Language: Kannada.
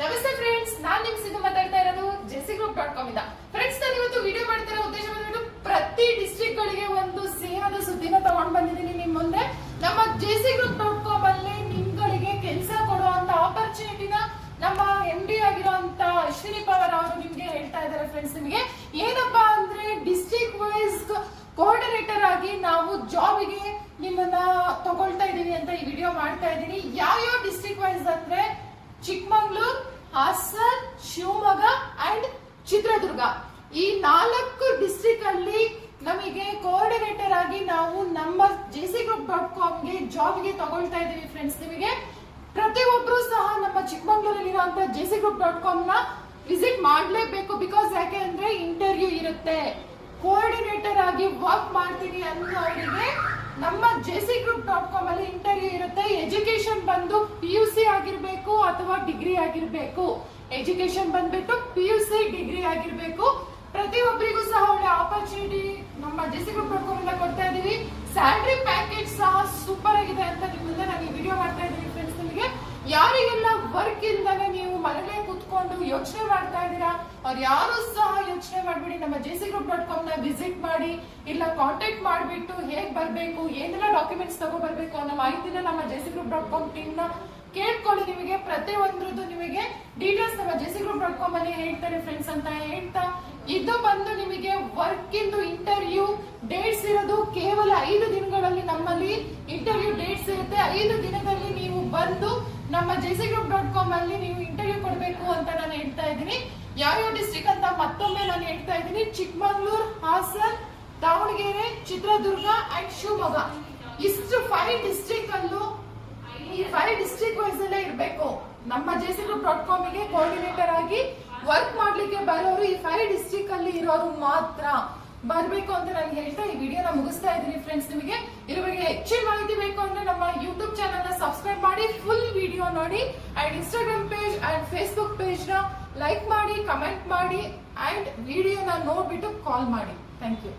ನಮಸ್ತೆ ಫ್ರೆಂಡ್ಸ್ ನಾನ್ ನಿಮ್ ಸಿದ್ದು ಮಾತಾಡ್ತಾ ಇರೋದು ಜೆಸಿ ಗ್ರೂಪ್ ಡಾಟ್ ಕಾಮ್ ಇಂದ. ಫ್ರೆಂಡ್ಸ್ ನಾನು ಇವತ್ತು ವಿಡಿಯೋ ಮಾಡ್ತಿರೋ ಉದ್ದೇಶ ಬಂದ್ಬಿಟ್ಟು ಪ್ರತಿ ಡಿಸ್ಟ್ರಿಕ್ಟ್ ಗಳಿಗೆ ಒಂದು ಸೇವಾದ ಸುದ್ದಿನ ತಗೊಂಡ್ ಬಂದಿದ್ದೀನಿ ನಿಮ್ ಮುಂದೆ. ನಮ್ಮ ಜೆಸಿ ಗ್ರೂಪ್ ಡಾಟ್ ಕಾಮ್ ಅಲ್ಲಿ ನಿಮ್ಗಳಿಗೆ ಕೆಲಸ ಕೊಡುವಂತ ಆಪರ್ಚುನಿಟಿನ ನಮ್ಮ ಎಂ ಡಿ ಆಗಿರುವಂತ ಅಶ್ವಿನಿ ಪವರ್ ಅವರು ನಿಮ್ಗೆ ಹೇಳ್ತಾ ಇದ್ದಾರೆ ಫ್ರೆಂಡ್ಸ್ ನಿಮಗೆ. ಏನಪ್ಪಾ ಅಂದ್ರೆ ಡಿಸ್ಟ್ರಿಕ್ಟ್ ವೈಸ್ ಕೋಆರ್ಡಿನೇಟರ್ ಆಗಿ ನಾವು ಜಾಬ್ಗೆ ನಿಮ್ಮನ್ನ ತಗೊಳ್ತಾ ಇದೀವಿ ಅಂತ ಈ ವಿಡಿಯೋ ಮಾಡ್ತಾ ಇದ್ದೀನಿ ಯಾವ್ಯಾವ ಡಿಸ್ಟ್ರಿಕ್ಟ್ ವೈಸ್ ಅಂದ್ರೆ ಚಿಕ್ಕಮಂಗ್ಳೂರ್ ಹಾಸನ್ ಶಿವಮೊಗ್ಗ ಅಂಡ್ ಚಿತ್ರದುರ್ಗ. ಈ ನಾಲ್ಕು ಡಿಸ್ಟ್ರಿಕ್ಟ್ ಅಲ್ಲಿ ನಮಗೆ ಕೋಆರ್ಡಿನೇಟರ್ ಆಗಿ ನಾವು ನಮ್ಮ ಜೆ ಸಿ ಗ್ರೂಪ್ ಡಾಟ್ ಕಾಮ್ಗೆ ಜಾಬ್ಗೆ ತಗೊಳ್ತಾ ಇದೀವಿ ಫ್ರೆಂಡ್ಸ್ ನಿಮಗೆ ಪ್ರತಿಯೊಬ್ಬರು ಸಹ ನಮ್ಮ ಚಿಕ್ಕಮಂಗ್ಳೂರಲ್ಲಿರುವಂತ ಜೆ ಸಿ ಗ್ರೂಪ್ ಡಾಟ್ ಕಾಮ್ನ ವಿಸಿಟ್ ಮಾಡಲೇಬೇಕು ಬಿಕಾಸ್ ಯಾಕೆ ಅಂದ್ರೆ ಇಂಟರ್ವ್ಯೂ ಇರುತ್ತೆ. ಕೋಆರ್ಡಿನೇಟರ್ ಆಗಿ ವರ್ಕ್ ಮಾಡ್ತೀನಿ ಅನ್ನೋರಿಗೆ ನಮ್ಮ J C group dot com ಅಲ್ಲಿ ಇಂಟರ್ವ್ಯೂ ಇರುತ್ತೆ. ಎಜುಕೇಶನ್ ಬಂದು ಪಿ ಯು ಸಿ ಆಗಿರ್ಬೇಕು ಅಥವಾ ಡಿಗ್ರಿ ಆಗಿರ್ಬೇಕು. ಎಜುಕೇಶನ್ ಬಂದ್ಬಿಟ್ಟು ಪಿ ಯು ಸಿ ಡಿಗ್ರಿ ಆಗಿರ್ಬೇಕು. ಪ್ರತಿಯೊಬ್ಬರಿಗೂ ಸಹ ಒಳ್ಳೆ ಆಪರ್ಚುನಿಟಿ ನಮ್ಮ ಜೆಸಿ ಗ್ರೂಪ್ ಡಾಟ್ ಕೊಡ್ತಾ ಇದೀವಿ. ಸ್ಯಾಲ್ರಿ ಪ್ಯಾಕೇಜ್ ಸಹ ಸೂಪರ್ ಆಗಿದೆ ಅಂತ ನಿಮ್ ಮುಂದೆ ನಾನು ವಿಡಿಯೋ ಮಾಡ್ತಾ ಇದ್ದೀನಿ ಫ್ರೆಂಡ್ಸ್ ನಿಮಗೆ. ಯಾರಿಗೆ ಮನೇಲೆ ಕುತ್ಕೊಂಡು ಯೋಚನೆ ಮಾಡ್ತಾ ಇದ್ದೀರಾ? ಅವ್ರು ಯಾರು ಸಹ ಯೋಚನೆ ಮಾಡ್ಬಿಡಿ. ನಮ್ಮ ಜೆ ಸಿ ಗ್ರೂಪ್ ಡಾಟ್ ಕಾಮ್ನ ವಿಸಿಟ್ ಮಾಡಿ, ಇಲ್ಲ ಕಾಂಟ್ಯಾಕ್ಟ್ ಮಾಡಿಬಿಟ್ಟು ಹೇಗ್ ಬರ್ಬೇಕು, ಏನೆಲ್ಲ ಡಾಕ್ಯುಮೆಂಟ್ಸ್ ತಗೋ ಬರ್ಬೇಕು ಅನ್ನೋ ಮಾಹಿತಿನ ನಮ್ಮ J C group dot com ಟೀಮ್ನ ಕೇಳ್ಕೊಳ್ಳಿ ನಿಮಗೆ. ಪ್ರತಿಯೊಂದ್ರದ್ದು ನಿಮಗೆ ಡೀಟೇಲ್ಸ್ ನಮ್ಮ J C group dot com ಅಲ್ಲಿ ಹೇಳ್ತಾರೆ ಫ್ರೆಂಡ್ಸ್ ಅಂತ ಹೇಳ್ತಾ. ಇದು ಬಂದು ನಿಮಗೆ ವರ್ಕ್ ಇಂದು ಇಂಟರ್ವ್ಯೂ ಡೇಟ್ಸ್ ಇರೋದು ಕೇವಲ ಐದು ದಿನಗಳಲ್ಲಿ ನಮ್ಮಲ್ಲಿ ಇಂಟರ್ವ್ಯೂ ಡೇಟ್ಸ್ ಇರುತ್ತೆ. ಐದು ದಿನದಲ್ಲಿ ನೀವು ಬಂದು ನಮ್ಮ ಜೆಸಿ ಗ್ರೂಪ್ ಡಾಟ್ ಕಾಮ್ ಅಲ್ಲಿ ನೀವು ಇಂಟರ್ವ್ಯೂ ಕೊಡಬೇಕು ಅಂತ ನಾನು ಹೇಳ್ತಾ ಇದ್ದೀನಿ. ಯಾವ್ಯಾವ ಡಿಸ್ಟ್ರಿಕ್ಟ್ ಅಂತ ಮತ್ತೊಮ್ಮೆ ನಾನು ಹೇಳ್ತಾ ಇದ್ದೀನಿ. ಚಿಕ್ಕಮಗಳೂರು, ಹಾಸನ್, ದಾವಣಗೆರೆ, ಚಿತ್ರದುರ್ಗ ಅಂಡ್ ಶಿವಮೊಗ್ಗ. ಇಷ್ಟು ಫೈವ್ ಡಿಸ್ಟ್ರಿಕ್ಟ್ ಅಲ್ಲೂ ಈ ಫೈವ್ ಡಿಸ್ಟ್ರಿಕ್ಟ್ ವೈಸ್ ಅಲ್ಲೇ ಇರಬೇಕು. ನಮ್ಮ ಜೆ ಸಿ ಗ್ರೂಪ್ ಡಾಟ್ ಕಾಮ್ಗೆ ಕೋಆರ್ಡಿನೇಟರ್ ಆಗಿ ವರ್ಕ್ ಮಾಡ್ಲಿಕ್ಕೆ ಬರೋರು ಈ ಫೈವ್ ಡಿಸ್ಟ್ರಿಕ್ಟ್ ಅಲ್ಲಿ ಇರೋರು ಮಾತ್ರ. ಬರ್ಬೇಕು ಅಂತ ನಾನು ಹೇಳ್ತಾ ಈ ವಿಡಿಯೋನ ಮುಗಿಸ್ತಾ ಇದ್ದೀನಿ ಫ್ರೆಂಡ್ಸ್ ನಿಮಗೆ. ಇದ್ರ ಹೆಚ್ಚಿನ ಮಾಹಿತಿ ಬೇಕು ಅಂದ್ರೆ ನಮ್ಮ ಯೂಟ್ಯೂಬ್ ಚಾನಲ್ನ ಸಬ್ಸ್ಕ್ರೈಬ್ ಮಾಡಿ. ಫುಲ್ ವಿಡಿಯೋ ನೋಡಿ and Instagram page and Facebook ಪೇಜ್ನ like ಮಾಡಿ ಕಮೆಂಟ್ ಮಾಡಿ ಅಂಡ್ ವಿಡಿಯೋನ ನೋಡ್ಬಿಟ್ಟು ಕಾಲ್ ಮಾಡಿ. Thank you